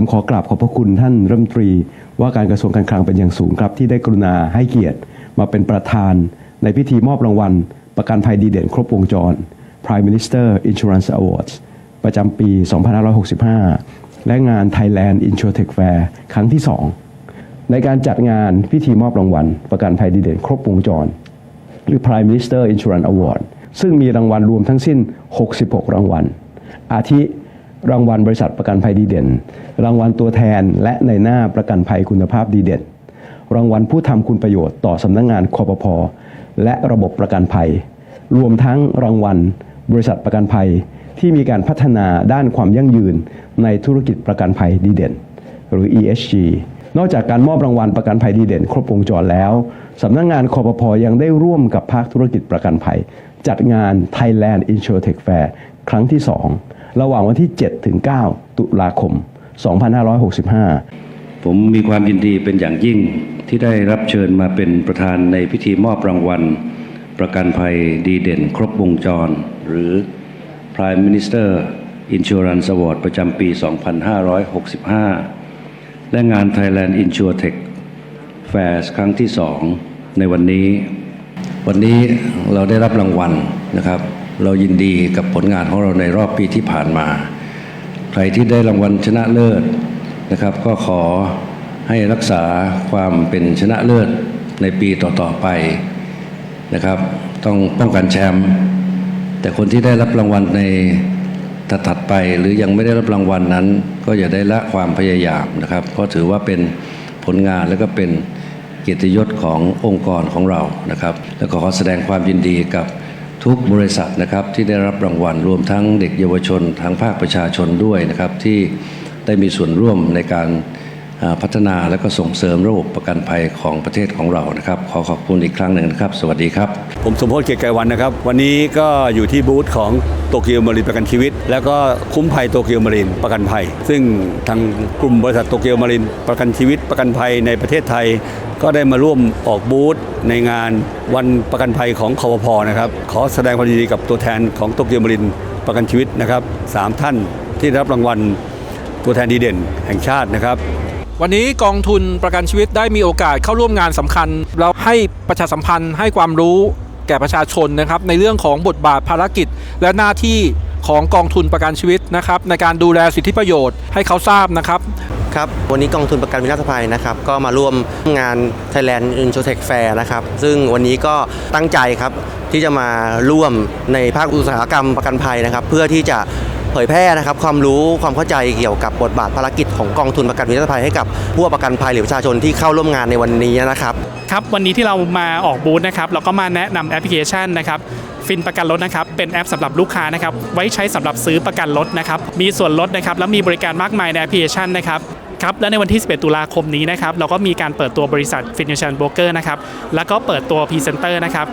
ผมขอกราบขอบพระคุณท่านรัฐมนตรี ว่าการกระทรวงการคลังเป็นอย่างสูงครับ ที่ได้กรุณาให้เกียรติ มาเป็นประธาน ในพิธีมอบรางวัล ประกันภัยดีเด่นครบวงจร Prime Minister Insurance Awards ประจำปี 2565 และงาน Thailand InsurTech Fair ครั้งที่ 2 ในการจัดงานพิธีมอบรางวัล ประกันภัยดีเด่นครบวงจร หรือ Prime Minister Insurance Award ซึ่งมีรางวัลรวมทั้งสิ้น 66 รางวัล อาทิ รางวัลบริษัทประกันภัยดีเด่น รางวัลตัวแทนและในหน้าประกันภัยคุณภาพดีเด่น รางวัลผู้ทำคุณประโยชน์ต่อสำนักงงานคอปพอและระบบประกันภัย รวมทั้งรางวัลบริษัทประกันภัยที่มีการพัฒนาด้านความยั่งยืนในธุรกิจประกันภัยดีเด่น หรือ ESG นอกจากการมอบรางวัลประกันภัยดีเด่น ครบวงจรแล้วสำนักงงานคอปพอยังได้ร่วมกับภาคธุรกิจประกันภัย จัดงาน Thailand InsurTech Fair ครั้งที่ 2 ระหว่างวันที่ 7 ถึง 9 ตุลาคม 2565 ผมมีความยินดีเป็นอย่างยิ่งที่ได้รับเชิญมาเป็นประธานในพิธีมอบรางวัล ประกันภัยดีเด่นครบวงจร หรือ Prime Minister Insurance Award ประจำปี 2565 และงาน Thailand InsurTech Fairs ครั้งที่ 2 ในวันนี้ วันนี้เราได้รับรางวัลนะครับ เรายินดีกับผลงานของเราในรอบปีที่ผ่านมา ใครที่ได้รางวัลชนะเลิศนะครับ ก็ขอให้รักษาความเป็นชนะเลิศในปีต่อๆไปนะครับ ต้องป้องกันแชมป์แต่คนที่ได้รับรางวัลในถัดๆไป หรือยังไม่ได้รับรางวัลนั้น ก็อย่าได้ละความพยายามนะครับ เพราะถือว่าเป็นผลงานและก็เป็นเกียรติยศขององค์กรของเรานะครับ แล้วก็ขอแสดงความยินดีกับ ทุกบริษัทนะครับที่ได้รับรางวัลรวมทั้งเด็กเยาวชนทั้งภาคประชาชนด้วยนะครับที่ได้มีส่วนร่วมในการพัฒนาและก็ส่งเสริมระบบประกันภัยของประเทศของเรานะครับ ขอขอบคุณอีกครั้งหนึ่งนะครับ สวัสดีครับ ผมสมพศเกียรติไกรวันนะครับ วันนี้ก็อยู่ที่บูธของ โตเกียวมารินประกันชีวิต แล้วก็คุ้มภัยโตเกียวมารินประกันภัย ซึ่งทางกลุ่มบริษัทโตเกียวมารินประกันชีวิตประกันภัยในประเทศไทย ก็ได้มาร่วมออกบูธในงานวันประกันภัยของคอพนะครับขอแสดงความยินดีกับตัวแทนของโตเกียวมารินประกันชีวิตนะครับสามท่านที่ได้รับรางวัลตัวแทนดีเด่นแห่งชาตินะครับวันนี้กองทุนประกันชีวิตได้มีโอกาสเข้าร่วมงานสำคัญ เราให้ประชาสัมพันธ์ให้ความรู้ แก่ประชาชนนะครับในเรื่องของบทบาทภารกิจ และหน้าที่ของกองทุนประกันชีวิตนะครับในการดูแลสิทธิประโยชน์ให้เขาทราบนะครับครับวันนี้กองทุนประกันวินาศภัยนะครับก็มาร่วมงาน Thailand InsurTech Fair นะครับซึ่งวันนี้ก็ตั้งใจครับที่จะมาร่วมในภาคอุตสาหกรรมประกันภัยนะครับ เพื่อที่จะ เผยแพร่นะครับความรู้ความเข้าใจเกี่ยวกับบทบาทภารกิจของกองทุนประกันวินาศภัยให้กับผู้ประกันภัยหรือประชาชนที่เข้าร่วมงานในวันนี้นะครับครับวันนี้ที่เรามาออกบูธนะครับเราก็มาแนะนำแอปพลิเคชันนะครับฟินประกันรถนะครับเป็นแอปสำหรับลูกค้านะครับไว้ใช้สำหรับซื้อประกันรถนะครับมีส่วนลดนะครับแล้วมีบริการมากมายในแอปพลิเคชันนะครับครับและในวันที่ 11 ตุลาคมนี้นะครับเราก็มีการเปิดตัวบริษัทฟิน n ช r นโบรกเกอร์นะครับแล้วก็เปิดตัวพรีเซนเตอร์นะครับ